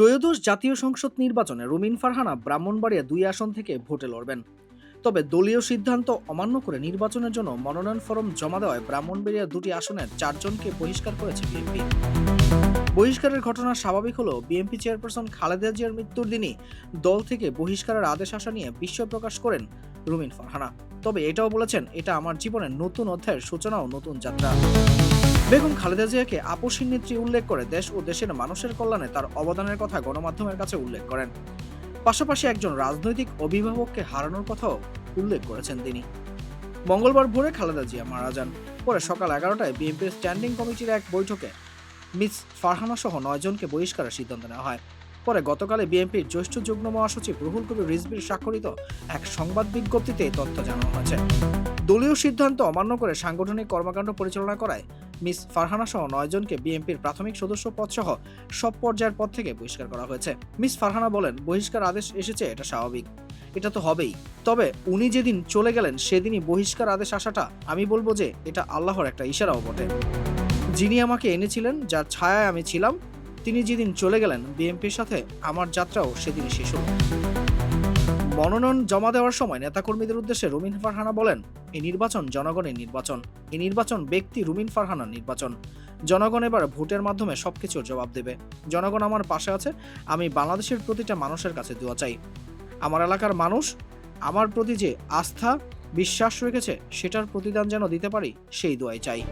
ত্রয়োদশ জাতীয় সংসদ নির্বাচনে রুমিন ফারহানা ব্রাহ্মণবাড়িয়া দুই আসন থেকে ভোটে লড়বেন। তবে দলীয় সিদ্ধান্ত অমান্য করে নির্বাচনের জন্য মনোনয়ন ফরম জমা দেওয়ায় ব্রাহ্মণবাড়িয়া দুটি আসনের চারজনকে বহিষ্কার করেছে বিএনপি। বহিষ্কারের ঘটনা স্বাভাবিক হলেও বিএনপি চেয়ারপারসন খালেদা জিয়ার মৃত্যুর দিনই দল থেকে বহিষ্কারের আদেশ আসা নিয়ে বিস্ময় প্রকাশ করেন রুমিন ফারহানা। তবে এটাও বলেছেন, এটা আমার জীবনের নতুন অধ্যায়ের সূচনা ও নতুন যাত্রা। বেগম খালেদা জিয়াকে আপসীর নেত্রী উল্লেখ করে দেশ ও দেশের মানুষের কল্যাণে তার অবদানের কথা গণমাধ্যমের কাছে উল্লেখ করেন। পাশাপাশি একজন রাজনৈতিক অভিভাবককে হারানোর কথাও উল্লেখ করেছেন তিনি। মঙ্গলবার ভোরে খালেদা জিয়া মারা যান। পরে সকাল এগারোটায় বিএনপির স্ট্যান্ডিং কমিটির এক বৈঠকে মিস ফারহানা সহ নয়জনকে বহিষ্কারের সিদ্ধান্ত নেওয়া হয়। পরে গতকালে বিএনপির জ্যেষ্ঠ যুগ্ম মহাসচিব রুহুল কবির রিজবির স্বাক্ষরিত এক সংবাদ বিজ্ঞপ্তিতে এই তথ্য জানানো হয়েছে। দলীয় সিদ্ধান্ত অমান্য করে সাংগঠনিক কর্মকাণ্ড পরিচালনা করায় মিস ফারহানা সহ নয়জনকে বিএনপির প্রাথমিক সদস্য পদ সহ সব পর্যায়ের পদ থেকে বহিষ্কার করা হয়েছে। মিস ফারহানা বলেন, বহিষ্কার আদেশ এসেছে, এটা স্বাভাবিক। এটা তো হবেই। তবে উনি যেদিন চলে গেলেন, সেদিনই বহিষ্কার আদেশ আসাটা আমি বলব যে এটা আল্লাহর একটা ইশারাও বটে। যিনি আমাকে এনেছিলেন, যার ছায়ায় আমি ছিলাম, তিনি যেদিন চলে গেলেন, বিএনপির সাথে আমার যাত্রাও সেদিনই শেষ হলো। মনোনয়ন জমা দেওয়ার সময় নেতাকর্মীদের উদ্দেশ্যে রুমিন ফারহানা বলেন এই নির্বাচন জনগণের নির্বাচন। এই নির্বাচন ব্যক্তি রুমিন ফারহানার নির্বাচন। জনগণ এবার ভোটের মাধ্যমে সবকিছুর জবাব দেবে। জনগণ আমার পাশে আছে। আমি বাংলাদেশের প্রতিটা মানুষের কাছে দোয়া চাই। আমার এলাকার মানুষ আমার প্রতি যে আস্থা, বিশ্বাস রেখেছে, সেটার প্রতিদান যেন দিতে পারি, সেই দোয়াই চাই।